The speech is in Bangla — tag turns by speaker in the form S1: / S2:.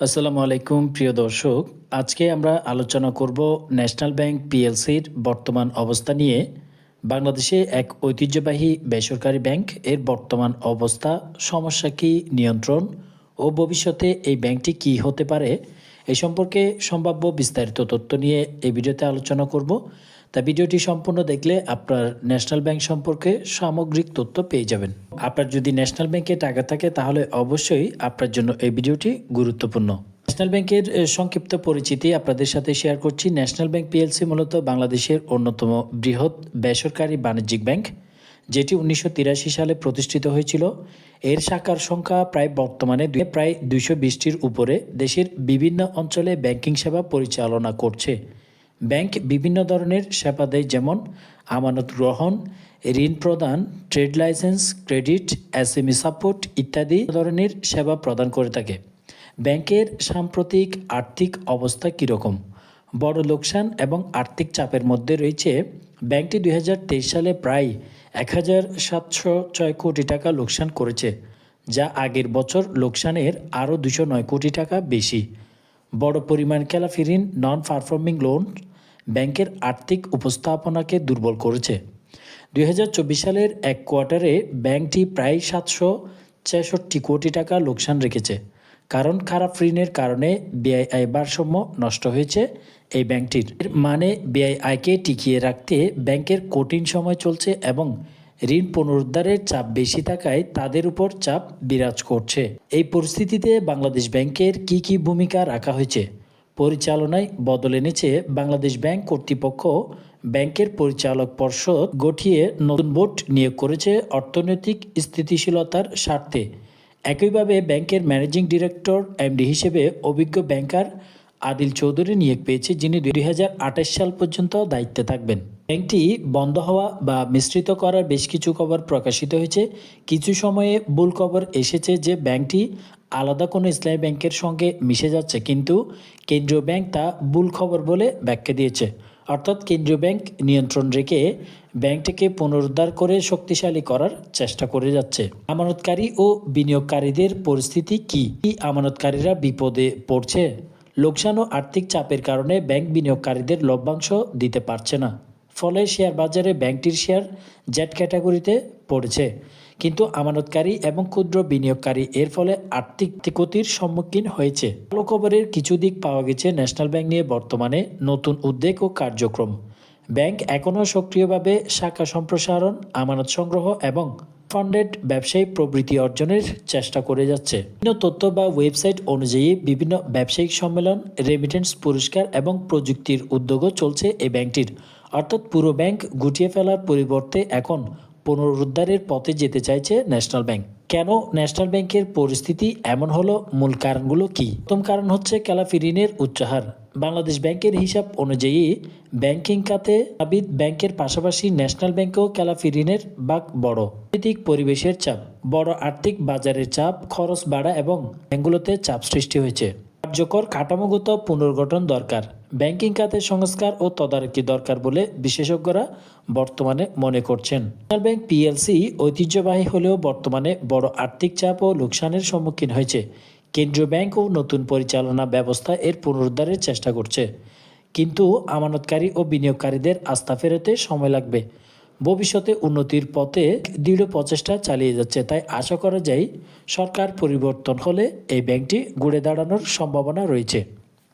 S1: আসসালামু আলাইকুম, প্রিয় দর্শক। আজকে আমরা আলোচনা করব ন্যাশনাল ব্যাংক পিএলসির বর্তমান অবস্থা নিয়ে। বাংলাদেশে এক ঐতিহ্যবাহী বেসরকারি ব্যাংক, এর বর্তমান অবস্থা, সমস্যা কি, নিয়ন্ত্রণ ও ভবিষ্যতে এই ব্যাংকটি কি হতে পারে এই সম্পর্কে সম্ভাব্য বিস্তারিত তথ্য নিয়ে এই ভিডিওতে আলোচনা করব। তা ভিডিওটি সম্পূর্ণ দেখলে আপনার ন্যাশনাল ব্যাংক সম্পর্কে সামগ্রিক তথ্য পেয়ে যাবেন। আপনার যদি ন্যাশনাল ব্যাংকে টাকা থাকে, তাহলে অবশ্যই আপনার জন্য এই ভিডিওটি গুরুত্বপূর্ণ। ন্যাশনাল ব্যাংকের সংক্ষিপ্ত পরিচিতি আপনাদের সাথে শেয়ার করছি। ন্যাশনাল ব্যাংক পিএলসি মূলত বাংলাদেশের অন্যতম বৃহৎ বেসরকারি বাণিজ্যিক ব্যাংক, যেটি উনিশশো তিরাশি সালে প্রতিষ্ঠিত হয়েছিল। এর শাখার সংখ্যা প্রায় বর্তমানে প্রায় দুইশো বিশটির উপরে দেশের বিভিন্ন অঞ্চলে ব্যাংকিং সেবা পরিচালনা করছে। ব্যাংক বিভিন্ন ধরনের সেবা দেয়, যেমন আমানত গ্রহণ, ঋণ প্রদান, trade licence, credit, SME support ইত্যাদি ধরনের সেবা প্রদান করে থাকে। ব্যাংকের সাম্প্রতিক আর্থিক অবস্থা কীরকম? বড় লোকসান এবং আর্থিক চাপের মধ্যে রয়েছে। ব্যাংকটি দু হাজার তেইশ সালে প্রায় এক হাজার সাতশো ছয় কোটি টাকা লোকসান করেছে, যা আগের বছর লোকসানের আরও দুশো নয় কোটি টাকা বেশি। বড় পরিমাণ খেলাফি ঋণ নন পারফর্মিং লোন ব্যাংকের আর্থিক উপস্থাপনাকে দুর্বল করেছে। দুই হাজার চব্বিশ সালের এক কোয়ার্টারে ব্যাংকটি প্রায় সাতশো ছেষট্টি কোটি টাকা লোকসান রেখেছে। কারণ খারাপ ঋণের কারণে বিআইআই ভারসাম্য নষ্ট হয়েছে এই ব্যাংকটির। মানে বিআইআইকে টিকিয়ে রাখতে ব্যাংকের কঠিন সময় চলছে এবং ঋণ পুনরুদ্ধারের চাপ বেশি থাকায় তাদের উপর চাপ বিরাজ করছে। এই পরিস্থিতিতে বাংলাদেশ ব্যাংকের কি কি ভূমিকা রাখা হয়েছে পরিচালনায় বদল এনেছে বাংলাদেশ ব্যাংক কর্তৃপক্ষ। ব্যাংকের পরিচালক পর্ষদ গঠিয়ে নতুন বোর্ড নিয়োগ করেছে অর্থনৈতিক স্থিতিশীলতার স্বার্থে। একইভাবে ব্যাংকের ম্যানেজিং ডিরেক্টর, এমডি হিসেবে অভিজ্ঞ ব্যাংকার আদিল চৌধুরী নিয়োগ পেয়েছে, যিনি দুই হাজার আঠাশ সাল পর্যন্ত দায়িত্বে থাকবেন। ব্যাংকটি বন্ধ হওয়া বা মিশ্রিত করার বেশ কিছু খবর প্রকাশিত হয়েছে। কিছু সময়ে ভুল খবর এসেছে যে ব্যাংকটি আলাদা কোনো ইসলামী ব্যাংকের সঙ্গে মিশে যাচ্ছে, কিন্তু কেন্দ্রীয় ব্যাংক তা ভুল খবর বলে ব্যাখ্যা দিয়েছে। অর্থাৎ কেন্দ্রীয় ব্যাংক নিয়ন্ত্রণ রেখে ব্যাংকটিকে পুনরুদ্ধার করে শক্তিশালী করার চেষ্টা করে যাচ্ছে। আমানতকারী ও বিনিয়োগকারীদের পরিস্থিতি কি? কি আমানতকারীরা বিপদে পড়ছে? লোকসান ও আর্থিক চাপের কারণে ব্যাংক বিনিয়োগকারীদের লভ্যাংশ দিতে পারছে না। ফলে শেয়ার বাজারে ব্যাংকটির শেয়ার জেড ক্যাটাগরিতে পড়েছে। কিন্তু আমানতকারী এবং ক্ষুদ্র বিনিয়োগকারী এর ফলে আর্থিক ক্ষতির সম্মুখীন হয়েছে। ভালো খবরের কিছু দিক পাওয়া গেছে ন্যাশনাল ব্যাংক নিয়ে বর্তমানে নতুন উদ্যোগ ও কার্যক্রম। ব্যাংক এখনও সক্রিয়ভাবে শাখা সম্প্রসারণ, আমানত সংগ্রহ এবং ফান্ডেড ব্যবসায়ী প্রবৃত্তি অর্জনের চেষ্টা করে যাচ্ছে। বিভিন্ন তথ্য বা ওয়েবসাইট অনুযায়ী বিভিন্ন ব্যবসায়িক সম্মেলন রেমিটেন্স পুরস্কার এবং প্রযুক্তির উদ্যোগও চলছে এই ব্যাংকটির। অর্থাৎ পুরো ব্যাংক গুটিয়ে ফেলার পরিবর্তে এখন পুনরুদ্ধারের পথে যেতে চাইছে ন্যাশনাল ব্যাংক। কেন ন্যাশনাল ব্যাংকের পরিস্থিতি এমন হলো? মূল কারণগুলো কি? প্রথম কারণ হচ্ছে খেলাফি ঋণের উচ্চহার। বাংলাদেশ ব্যাংকের হিসাব অনুযায়ী ব্যাংকিং খাতে আবিদ ব্যাংকের পাশাপাশি ন্যাশনাল ব্যাংকেও খেলাফি ঋণের বাক বড়। আর্থিক পরিবেশের চাপ, বড় আর্থিক বাজারের চাপ, খরচ বাড়া এবং ব্যাংকগুলোতে চাপ সৃষ্টি হয়েছে। কার্যকর কাঠামোগত পুনর্গঠন দরকার, ব্যাংকিং খাতের সংস্কার ও তদারকি দরকার বলে বিশেষজ্ঞরা বর্তমানে মনে করছেন। ন্যাশনাল ব্যাংক পিএলসি ঐতিহ্যবাহী হলেও বর্তমানে বড় আর্থিক চাপ ও লোকসানের সম্মুখীন হয়েছে। কেন্দ্রীয় ব্যাংক ও নতুন পরিচালনা ব্যবস্থা এর পুনরুদ্ধারের চেষ্টা করছে। কিন্তু আমানতকারী ও বিনিয়োগকারীদের আস্থা ফেরাতে সময় লাগবে। ভবিষ্যতে উন্নতির পথে দৃঢ় প্রচেষ্টা চালিয়ে যাচ্ছে। তাই আশা করা যায় সরকার পরিবর্তন হলে এই ব্যাংকটি ঘুরে দাঁড়ানোর সম্ভাবনা রয়েছে।